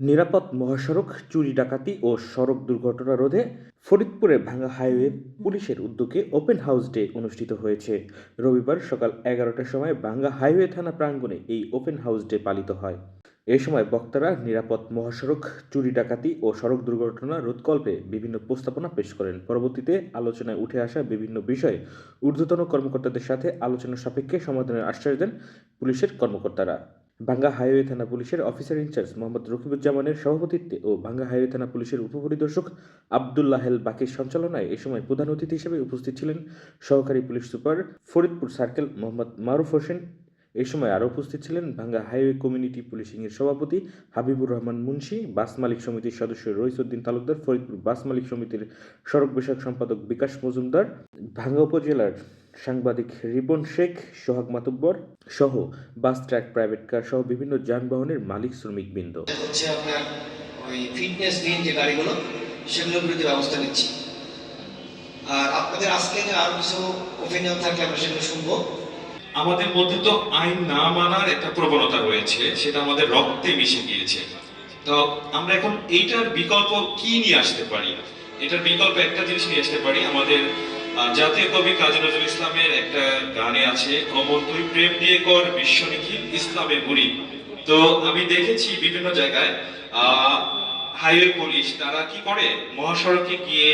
নিরাপদ মহাসড়ক, চুরি ডাকাতি ও সড়ক দুর্ঘটনা রোধে ফরিদপুরে ভাঙ্গা হাইওয়ে পুলিশের উদ্যোগে ওপেন হাউস ডে অনুষ্ঠিত হয়েছে। রবিবার সকাল এগারোটার সময় ভাঙ্গা হাইওয়ে থানা প্রাঙ্গণে এই ওপেন হাউস ডে পালিত হয়। এ সময় বক্তারা নিরাপদ মহাসড়ক, চুরি ডাকাতি ও সড়ক দুর্ঘটনা রোধকল্পে বিভিন্ন প্রস্তাবনা পেশ করেন। পরবর্তীতে আলোচনায় উঠে আসা বিভিন্ন বিষয়ে ঊর্ধ্বতন কর্মকর্তাদের সাথে আলোচনা সাপেক্ষে সমাধানের আশ্বাস দেন পুলিশের কর্মকর্তারা। ভাঙ্গা হাইওয়ে থানা পুলিশের অফিসার ইনচার্জ মোহাম্মদ রকিবুজ্জামানের সভাপতিত্বে ও ভাঙ্গা হাইওয়ে থানা পুলিশের উপপরিদর্শক আবদুল্লাহেল বাকির সঞ্চালনায় এ সময় প্রধান অতিথি হিসেবে উপস্থিত ছিলেন সহকারী police super Faridpur circle Mohammad Maruf Hossain এ সময় আরও উপস্থিত ছিলেন ভাঙ্গা হাইওয়ে কমিউনিটি পুলিশিংয়ের সভাপতি হাবিবুর রহমান মুন্সি, বাস মালিক সমিতির সদস্য রইসুদ্দিন তালুকদার, ফরিদপুর বাস মালিক সমিতির সড়ক বিষয়ক সম্পাদক বিকাশ মজুমদার, ভাঙ্গা উপজেলার সাংবাদিক রিপন শেখ, সোহাগ মাতব্বর সহ বাস ট্র্যাক প্রাইভেট কার সহ বিভিন্ন যানবাহনের মালিক শ্রমিক বৃন্দ আর আপনাদের আজকে আরও কিছু ওপিনিয়ন থাকলে আমরা সেগুলো শুনব। আমাদের মধ্যে তো আইন না মানার একটা প্রবণতা রয়েছে, সেটা আমাদের রক্তে মিশে গিয়েছে। তো আমরা এখন এইটার বিকল্প কি নিয়ে আসতে পারি? এটার বিকল্প একটা জিনিস নিয়ে আসতে পারি, আমাদের জাতীয় কবি কাজী নজরুল ইসলামের একটা গানে আছে অমর তুই প্রেম দিয়ে কর, বিশ্ব নিখিল ইসলামের বুড়ি তো আমি দেখেছি বিভিন্ন জায়গায় হাইওয়ে পুলিশ তারা কি করে? মহাসড়কে গিয়ে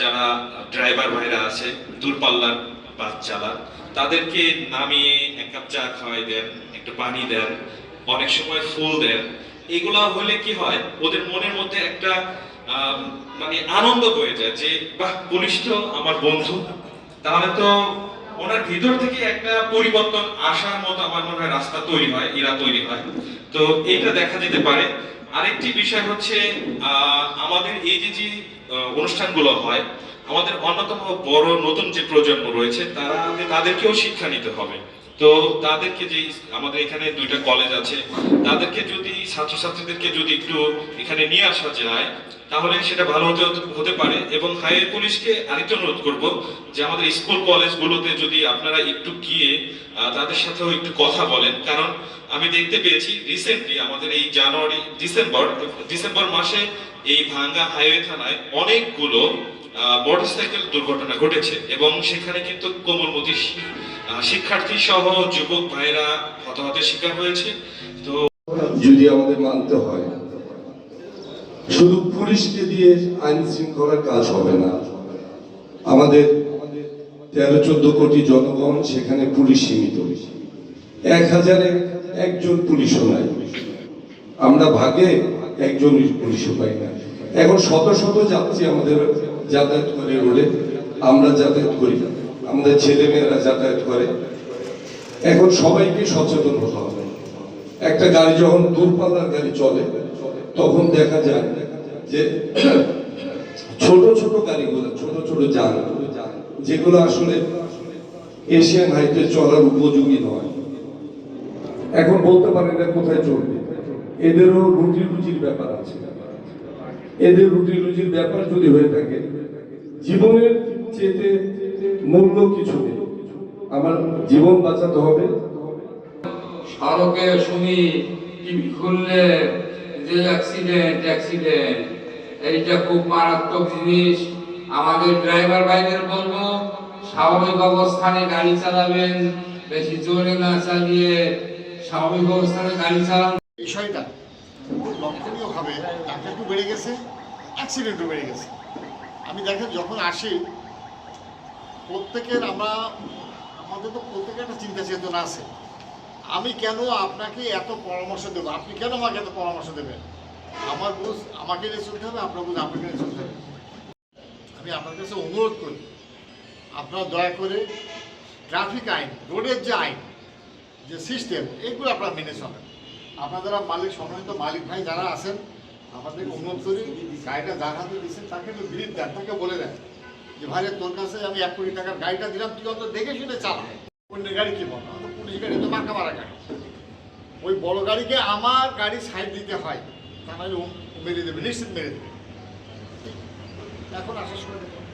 যারা ড্রাইভার ভাইরা আছে, দূরপাল্লার চালান তাদেরকে নামিয়ে এক কাপ চা খাওয়াই দেন, একটু পানি দেন, অনেক সময় ফুল দেন। এগুলা হলে কি হয়, ওদের মনের মধ্যে একটা মানে আনন্দ হয়ে যায় যে, বাহ তো আমার বন্ধু। তাহলে তো ওনার ভিতর থেকে একটা পরিবর্তন আসার মতো আমার মনে হয় রাস্তা তৈরি হয় এরা তৈরি হয়। তো এটা দেখা যেতে পারে। আরেকটি বিষয় হচ্ছে আমাদের এই যে অনুষ্ঠানগুলো হয় আমাদের অন্যতম বড় নতুন যে প্রজন্ম রয়েছে তারা তাদেরকেও শিক্ষা নিতে হবে। তো তাদেরকে যে আমাদের এখানে দুইটা কলেজ আছে, তাদেরকে যদি, ছাত্রছাত্রীদেরকে যদি একটু এখানে নিয়ে আসা যায়, তাহলে সেটা ভালো হতে হতে পারে। এবং হাইওয়ে পুলিশকে আরেকটা অনুরোধ করব যে আমাদের স্কুল কলেজগুলোতে যদি আপনারা একটু গিয়ে তাদের সাথেও একটু কথা বলেন। কারণ আমি দেখতে পেয়েছি রিসেন্টলি আমাদের এই জানুয়ারি, ডিসেম্বর ডিসেম্বর মাসে এই ভাঙ্গা হাইওয়ে থানায় অনেকগুলো মোটরসাইকেল দুর্ঘটনা ঘটেছে এবং সেখানে কিন্তু কোমলমতি শিক্ষার্থী সহ যুবক ভাইরা হতাহতের শিকার হয়েছে। তো যদি আমাদের মানতে হয়, শুধু পুলিশকে দিয়ে আইন শৃঙ্খলার কাজ হবে না, আমাদের তেরো চোদ্দ কোটি জনগণ সেখানে পুলিশ সীমিত। এক হাজারে একজন পুলিশও নাই। আমরা ভাগে একজন পুলিশও পাই না। এখন শত শত যাত্রী আমাদের যাতায়াত করে রোডে, আমরা যাতায়াত করি আমাদের ছেলে মেয়েরা যাতায়াত করে। এখন সবাইকে সচেতন হতে হবে। একটা গাড়ি যখন দূরপাল্লার গাড়ি চলে, তখন দেখা যায় যে ছোট ছোট গাড়িগুলো, ছোট ছোট যান, যেগুলো আসলে এশিয়ান হাইটে চলার উপযোগী নয়। এখন বলতে পারেন না কোথায় চলবে। এদেরও রুটি রুজির ব্যাপার আছে। এদের রুটি রুজির ব্যাপার যদি হয়ে থাকে জীবনের চেতে মূল্য কিছু নেই। আমার জীবন বাঁচাতে হবে। সড়কে শুনি টিভি খুললে যে অ্যাক্সিডেন্ট অ্যাক্সিডেন্ট এইটা খুব মারাত্মক জিনিস। আমাদের ড্রাইভার ভাইদের বলব স্বাভাবিক অবস্থানে গাড়ি চালাবেন বেশি জোরে না চালিয়ে স্বাভাবিক অবস্থানে গাড়ি চালান। বিষয়টা লক্ষণীয়ভাবে ডাক্তারটু বেড়ে গেছে অ্যাক্সিডেন্টও বেড়ে গেছে। আমি দেখেন, যখন আসি, প্রত্যেকের আমরা, আমাদের তো প্রত্যেকের একটা চিন্তা চেতনা আছে। আমি কেন আপনাকে এত পরামর্শ দেবো? আপনি কেন আমাকে এত পরামর্শ দেবেন? আমার বুঝ, আমাকে নিয়ে চলতে হবে, আপনার বুঝ, আপনাকে নিয়ে চলতে হবে। আমি আপনার কাছে অনুরোধ করি, আপনারা দয়া করে ট্রাফিক আইন, রোডের যে আইন, যে সিস্টেম, এগুলো আপনারা মেনে চলেন। আপনারা যারা মালিক, সম্মানিত মালিক ভাই যারা আছেন আমাদের অনুরোধ করি গাড়িটা যার হাতে দিচ্ছেন তাকে একটু বিলিপ দেন তাকে বলে দেন যে ভাই রে, তোর কাছে আমি এক কোটি টাকার গাড়িটা দিলাম তুই অত দেখে শুনে চালা। অন্যের গাড়ি কি বল পুলিশ গাড়ি তো মার্কা মারা গাড়ি ওই বড় গাড়িকে আমার গাড়ি সাইড দিতে হয় তা নাহলে মেরে দেবে নিশ্চিত মেরে দেবে। এখন আসার সময় দেখুন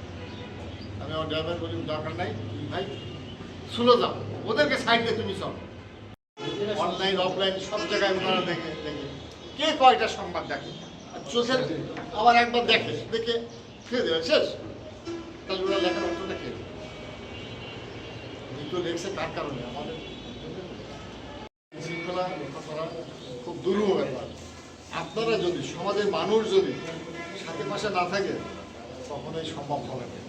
আমি আমার ড্রাইভার বলি দরকার নাই ভাই শুলো যাও ওদেরকে সাইড দিয়ে তুমি চলো। অনলাইন অফলাইন সব জায়গায় ওনারা দেখে দেখে। কে কয়টা সংবাদ দেখে? চোখের আবার একবার দেখে দেখে ফিরে দেবে, শেষ। তাহলে ওরা লেখার অর্থটা কে দুটো লেগছে কার কারণে, আমাদের শৃঙ্খলা রক্ষা করা খুব দুর্বহ ব্যাপার। আপনারা যদি, সমাজের মানুষ যদি সাথে পাশে না থাকে কখনোই সম্ভব হবে না।